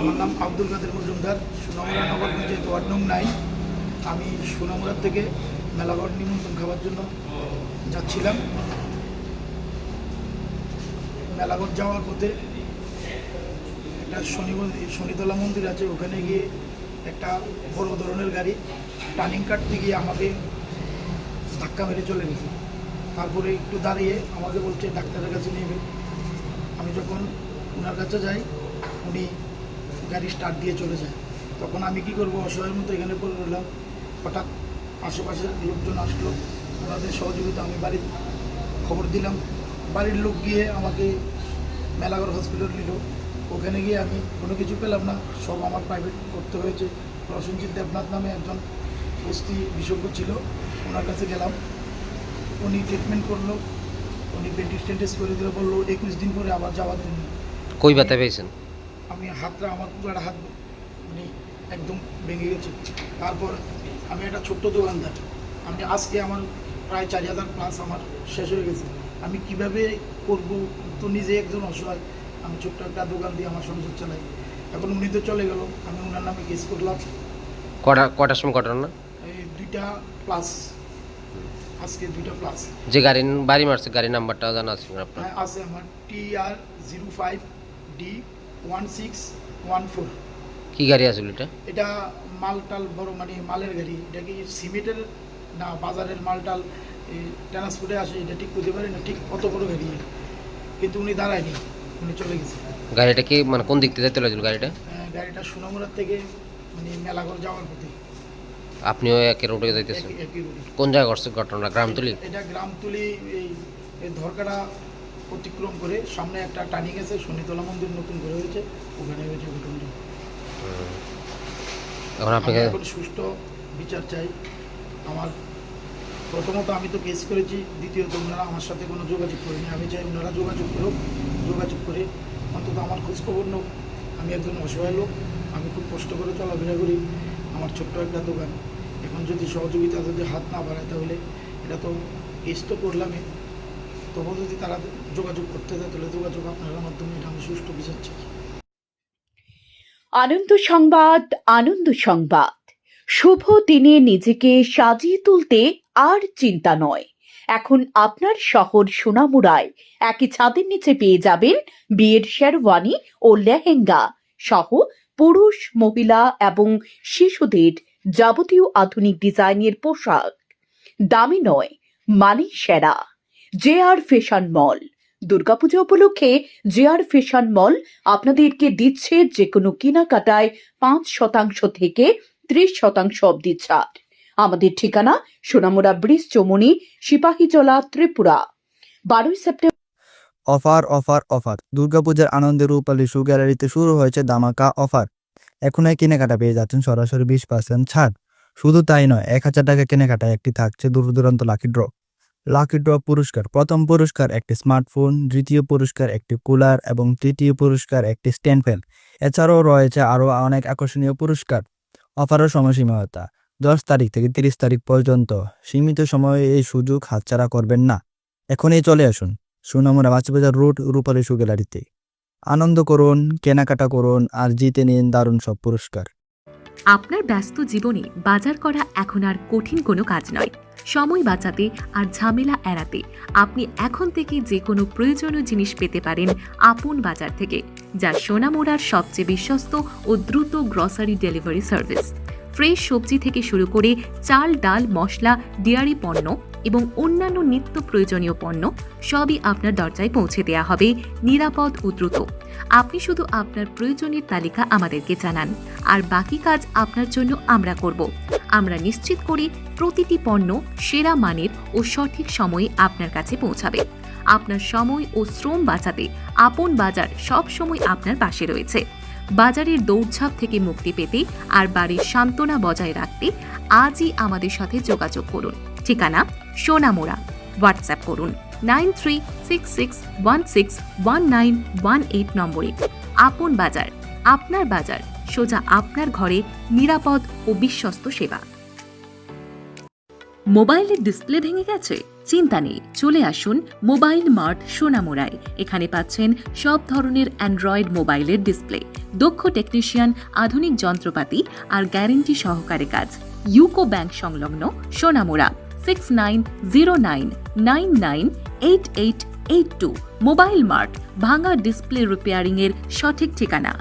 আমার নাম আব্দুল কাদের মজুমদার, সোনামুড়া নগর পঞ্চায়েত ওয়ার্ড নং নাইন। আমি সোনামুড়ার থেকে মেলাগড় নিমন্ত্রণ খাওয়ার জন্য যাচ্ছিলাম। মেলাগড় যাওয়ার পথে একটা শনি শনিতলা মন্দির আছে, ওখানে গিয়ে একটা বড় ধরনের গাড়ি টার্নিং কাটতে গিয়ে আমাকে ধাক্কা মেরে চলে গেছে। তারপরে একটু দাঁড়িয়ে আমাকে বলছে, ডাক্তারের কাছে নেবে আমি যখন ওনার কাছে যাই, উনি গাড়ি স্টার্ট দিয়ে চলে যায়। তখন আমি কি করব? অসহায়ের মতো এখানে পড়ে রইলাম। হঠাৎ আশেপাশের লোকজন আসলো। ওনাদের সহযোগিতা আমি বাড়ির খবর দিলাম। বাড়ির লোক গিয়ে আমাকে মেলাগড় হসপিটাল নিল। ওখানে গিয়ে আমি কোনো কিছু পেলাম না। সব আমার প্রাইভেট করতে হয়েছে। প্রসেনজিৎ দেবনাথ নামে একজন কুস্তি বিশেষজ্ঞ ছিল। ওনার কাছে গেলাম। উনি ট্রিটমেন্ট করল। উনি পেন্টিস টেন্টিস করে দিলে, বলল, একুশ দিন পরে আবার যাওয়ার জন্য। কই ব্যথা পেয়েছেন? আমি হাতটা আমার পুরাটা হাত মানে একদম ভেঙে গেছে। তারপর আমি একটা ছোট্ট দোকানদার। আমি আজকে আমার প্রায় চার হাজার প্লাস আমার শেষ হয়ে গেছে। আমি কীভাবে করব? তো নিজে একজন অসহায়। আমি ছোট্ট একটা দোকান দিয়ে আমার সংসার চালাই। এখন উনি তো চলে গেল। আমি ওনার নামে কেস করলাম। কটা কটার সময় কটার না এই দুইটা প্লাস আজকে দুইটা প্লাস যে গাড়ি বাড়ি মারছে গাড়ির নাম্বারটা জানা আছে আপনার? হ্যাঁ আছে আমার T R zero five D one six one four কি গাড়ি আছে এটা? এটা মালটাল বড় মানে মালের গাড়ি। এটা কি সিমেন্টের? না বাজারের মালটাল। ট্রান্সপোর্টে আসে এটা ঠিক করতে পারি না ঠিক অত বড় গাড়ি। কিন্তু উনি দাঁড়ায়নি উনি চলে গেছে। গাড়িটা কি মানে কোন দিক থেকে যেতে লাগছিল গাড়িটা? গাড়িটা সোনামুড়ার থেকে মানে মেলাঘর যাওয়ার পথে। আপনিও একই রোডে যাইতেছেন? কোন জায়গায় ঘটছে ঘটনা গ্রামতুলি? এটা গ্রামতুলি এই এই ধরকাটা অতিক্রম করে সামনে একটা টার্নিং আছে শনিতলা মন্দির নতুন করে হয়েছে ওখানে হয়েছে ঘটনাটা। এখন আপনাকে এখন সুষ্ঠু বিচার চাই। আমার প্রথমত আমি তো কেস করেছি দ্বিতীয়ত ওনারা আমার সাথে কোনো যোগাযোগ করেনি। আমি চাই ওনারা যোগাযোগ করুক যোগাযোগ করে। অন্তত আমার খোঁজখবর নোক আমি একজন অসহায় লোক আমি খুব কষ্ট করে চলাফেরা করি। আমার ছোট্ট একটা দোকান। এখন যদি সহযোগিতা যদি হাত না বাড়ায় তাহলে এটা তো কেস তো করলামই। তবু যদি তারা যোগাযোগ করতে দেয়, তাহলে যোগাযোগ আপনার মাধ্যমে এটা আমি সুষ্ঠু বিচার চাই। আনন্দ সংবাদ আনন্দ সংবাদ। শুভ দিনে নিজেকে সাজিয়ে তুলতে আর চিন্তা নয়। এখন আপনার শহর সোনামুড়ায়। একই ছাদের নিচে পেয়ে যাবেন বিয়ের শেরওয়ানি ও লেহেঙ্গা সহ পুরুষ, মহিলা এবং শিশুদের যাবতীয় আধুনিক ডিজাইনের পোশাক। দামি নয় মানে সেরা। J R fashion mall Durga Puja উপলক্ষে জে আর ফ্যাশন মল আপনাদেরকে দিচ্ছে যে কোনো কেনাকাটায় পাঁচ শতাংশ থেকে ত্রিশ শতাংশ অব্দি ছাড়। আমাদের ঠিকানা সোনামুড়া ব্রিজ চমনি, সিপাহীজলা, ত্রিপুরা। বারোই সেপ্টেম্বর অফার অফার অফার। দুর্গাপূজার আনন্দের রূপালী শু গ্যালারিতে শুরু হয়েছে দামাকা অফার। এখন এখনই কেনাকাটা পেয়ে যাচ্ছেন সরাসরি বিশ পার্সেন্ট ছাড়। শুধু তাই নয়, এক হাজার টাকা কেনাকাটায় একটি থাকছে দূর দূরান্ত লাকি ড্র লাকি ড্র পুরস্কার। প্রথম পুরস্কার একটি স্মার্টফোন দ্বিতীয় পুরস্কার একটি কুলার এবং তৃতীয় পুরস্কার একটি স্ট্যান্ড ফ্যান এছাড়াও রয়েছে আরও অনেক আকর্ষণীয় পুরস্কার। অফারও সময়সীমাতা দশ তারিখ থেকে তিরিশ তারিখ পর্যন্ত। সীমিত সময়ে এই সুযোগ হাতছাড়া করবেন না। এখনই চলে আসুন। সুনামুরা মাছবাজার রোড, রূপালী শু গ্যালারিতে আনন্দ করুন, কেনাকাটা করুন আর জিতে নিন দারুণ সব পুরস্কার। আপনার ব্যস্ত জীবনে বাজার করা এখন আর কঠিন কোনো কাজ নয়। সময় বাঁচাতে আর ঝামেলা এড়াতে। আপনি এখন থেকে যে কোনো প্রয়োজনীয় জিনিস পেতে পারেন আপন বাজার থেকে, যা সোনামোড়ার সবচেয়ে বিশ্বস্ত ও দ্রুত গ্রসারি ডেলিভারি সার্ভিস। ফ্রেশ সবজি থেকে শুরু করে চাল, ডাল, মশলা, ডেয়ারি পণ্য এবং অন্যান্য নিত্য প্রয়োজনীয় পণ্য সবই আপনার দরজায় পৌঁছে দেওয়া হবে নিরাপদ ও দ্রুত। আপনি শুধু আপনার প্রয়োজনীয় তালিকা আমাদেরকে জানান, আর বাকি কাজ আপনার জন্য আমরা করব। আমরা নিশ্চিত করি প্রতিটি পণ্য সেরা মানের ও সঠিক সময়ে আপনার কাছে পৌঁছাবে। আপনার সময় ও শ্রম বাঁচাতে আপন বাজার সব সময় আপনার পাশে রয়েছে। বাজারের দৌড়ঝাঁপ থেকে মুক্তি পেতে আর বাড়ির সান্ত্বনা বজায় রাখতে আজই আমাদের সাথে যোগাযোগ করুন। ঠিকানা সোনামোড়া। হোয়াটসঅ্যাপ করুন। Nine three six six one six one nine one eight নম্বরে। আপন বাজার, আপনার বাজার, সোজা আপনার ঘরে নিরাপদ ও বিশ্বস্ত সেবা। মোবাইলের ডিসপ্লে ভেঙে গেছে? চিন্তা নেই, চলে আসুন মোবাইল মার্ট সোনামুড়ায়। এখানে পাচ্ছেন সব ধরনের অ্যান্ড্রয়েড মোবাইলের ডিসপ্লে। দক্ষ টেকনিশিয়ান, আধুনিক যন্ত্রপাতি আর গ্যারেন্টি সহকারে কাজ। ইউকো ব্যাংক সংলগ্ন Sonamura, six nine zero nine nine nine eight eight eight two mobile mart ভাঙা ডিসপ্লে রিপেয়ারিংয়ের সঠিক ঠিকানা।